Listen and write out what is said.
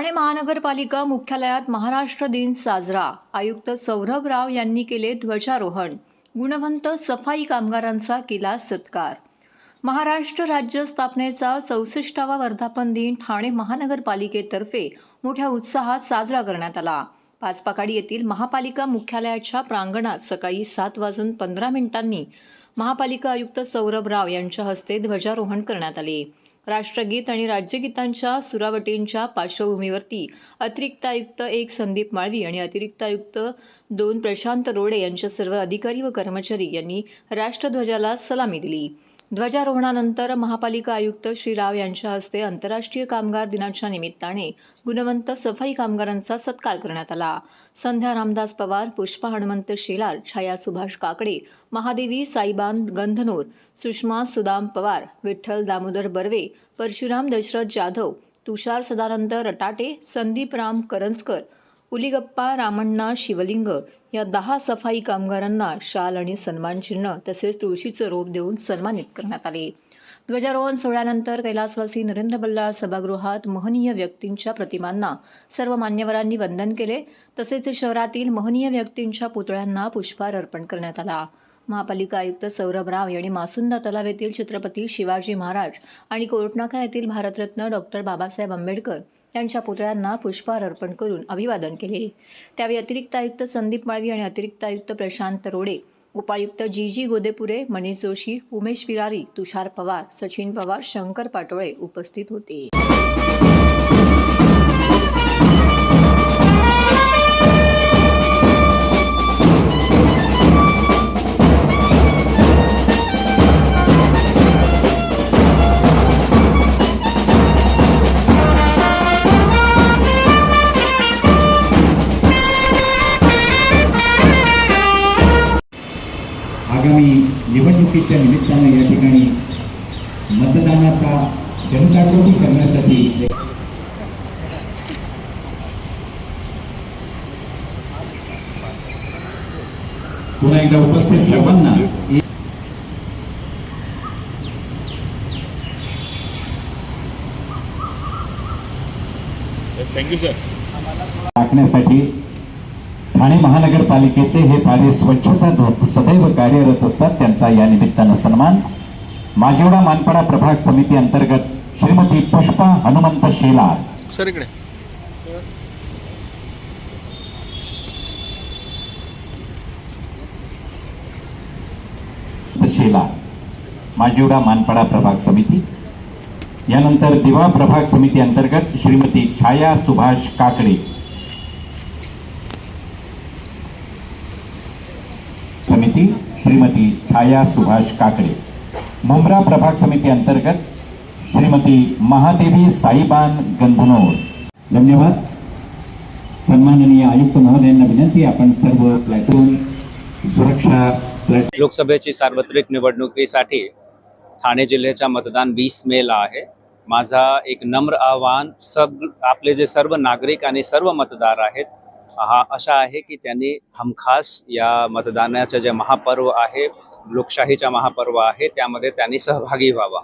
ठाणे महानगरपालिका मुख्यालयात महाराष्ट्र दिन साजरा. आयुक्त सौरभ राव यांनी केले ध्वजारोहण. गुणवंत सफाई कामगारांचा केला सत्कार. महाराष्ट्र राज्य स्थापनेचा चौसष्टावा वर्धापन दिन ठाणे महानगरपालिकेतर्फे मोठ्या उत्साहात साजरा करण्यात आला. पाचपाकाडी येथील महापालिका मुख्यालयाच्या प्रांगणात सकाळी सात वाजून पंधरा मिनिटांनी महापालिका आयुक्त सौरभ राव यांच्या हस्ते ध्वजारोहण करण्यात आले. राष्ट्रगीत आणि राज्यगीतांच्या सुरावटींच्या पार्श्वभूमीवरती अतिरिक्त आयुक्त एक संदीप माळवी आणि अतिरिक्त आयुक्त दोन प्रशांत रोडे यांच्या सर्व अधिकारी व कर्मचारी यांनी राष्ट्रध्वजाला सलामी दिली. ध्वजारोहणानंतर महापालिका आयुक्त श्री राव यांच्या हस्ते आंतरराष्ट्रीय कामगार दिनाच्या निमित्ताने गुणवंत सफाई कामगारांचा सत्कार करण्यात आला. संध्या रामदास पवार पुष्पा हनुमंत शेलार छाया सुभाष काकडे महादेवी साईबान गंधनूर सुषमा सुदाम पवार विठ्ठल दामोदर बर्वे परशुराम दशरथ जाधव तुषार सदानंद रटाटे संदीप राम करंजकर उलिगप्पा रामण्णा शिवलिंग या दहा सफाई कामगारांना शाल आणि सन्मानचिन्ह तसेच तुळशीचं रोप देऊन सन्मानित करण्यात आले. ध्वजारोहण सोहळ्यानंतर कैलासवासी नरेंद्र बल्लाळ सभागृहात महनीय व्यक्तींच्या प्रतिमांना सर्व मान्यवरांनी वंदन केले. तसेच शहरातील महनीय व्यक्तींच्या पुतळ्यांना पुष्पहार अर्पण करण्यात आला. महापालिका आयुक्त सौरभ राव यांनी मासुंदा तलाव येथील छत्रपती शिवाजी महाराज आणि कोर्टनाका येथील भारतरत्न डॉक्टर बाबासाहेब आंबेडकर यांच्या पुतळ्यांना पुष्पहार अर्पण करून अभिवादन केले. त्यावेळी अतिरिक्त आयुक्त संदीप माळवी आणि अतिरिक्त आयुक्त प्रशांत रोडे उपायुक्त जी जी गोदेपुरे मनीष जोशी उमेश विरारी तुषार पवार सचिन पवार शंकर पाटोळे उपस्थित होते. आगामी निवडणुकीच्या निमित्तानं या ठिकाणी मतदानाचा जनजागृती करण्यासाठी पुन्हा एकदा उपस्थित सर्वांना थँक्यू सर राखण्यासाठी ठाणे महानगरपालिकेचे हे सारे स्वच्छता दूत सदैव कार्यरत असतात त्यांचा या निमित्तानं सन्मान. माजिवडा मानपाडा प्रभाग समिती अंतर्गत श्रीमती पुष्पा हनुमंत शेलार. सर इकडे. शेलार माजिवडा मानपाडा प्रभाग समिती. यानंतर दिवा प्रभाग समिती अंतर्गत श्रीमती छाया सुभाष काकडे. समिती श्रीमती छाया सुभाष काकडे. मुंब्रा प्रभाग समिती अंतर्गत श्रीमती महादेवी साईबान गंधनोर. धन्यवाद. सन्माननीय आयुक्त महोदयांना विनंती आपण सर्व प्लॅटून सुरक्षा प्लॅट लोकसभेची सार्वत्रिक निवडणुकीसाठी ठाणे जिल्ह्याचा मतदान वीस मेला आहे. माझा एक नम्र आव्हान सग आपले जे सर्व नागरिक आणि सर्व मतदार आहेत हा असा आहे की त्यांनी हमखास या मतदानाचं जे महापर्व आहे लोकशाहीचा महापर्व आहे त्यामध्ये त्यांनी सहभागी व्हावा.